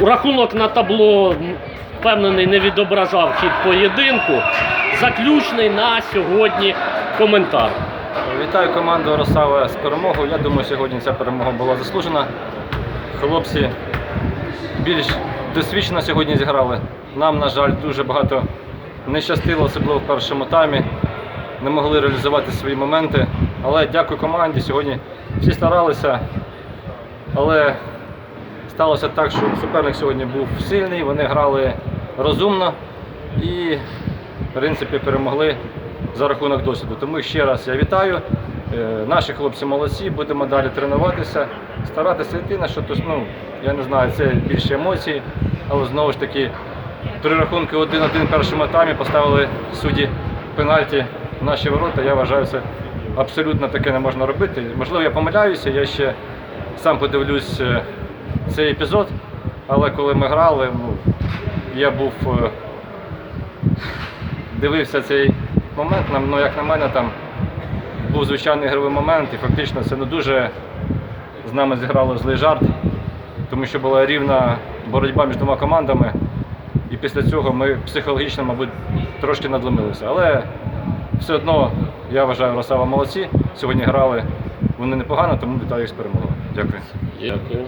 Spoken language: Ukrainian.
Рахунок на табло впевнений не відображав хід поєдинку. Заключний на сьогодні коментар. Вітаю команду Росава з перемогою. Я думаю, сьогодні ця перемога була заслужена. Хлопці більш досвідчено сьогодні зіграли. Нам, на жаль, дуже багато не щастило, особливо в першому таймі. Не могли реалізувати свої моменти. Але дякую команді. Сьогодні всі старалися. Але сталося так, що суперник сьогодні був сильний, вони грали розумно і, в принципі, перемогли за рахунок досвіду. Тому ще раз я вітаю. Е, Наші хлопці молодці, будемо далі тренуватися, старатися йти на щось, ну, я не знаю, це більше емоцій, але знову ж таки, при рахунку 1-1 в першому таймі поставили судді пенальті в наші ворота. Я вважаю, це абсолютно таке не можна робити. Можливо, я помиляюся, я ще сам подивлюсь е, цей епізод, але коли ми грали, ну, я був е, дивився цей момент, ну, як на мене, там був звичайний ігровий момент, і фактично це не дуже з нами зіграло злий жарт, тому що була рівна боротьба між двома командами. І після цього ми психологічно, мабуть, трошки надломилися. Але все одно я вважаю, Росава молодці. Сьогодні грали вони непогано, тому вітаю їх з перемогою. Дякую. Дякую.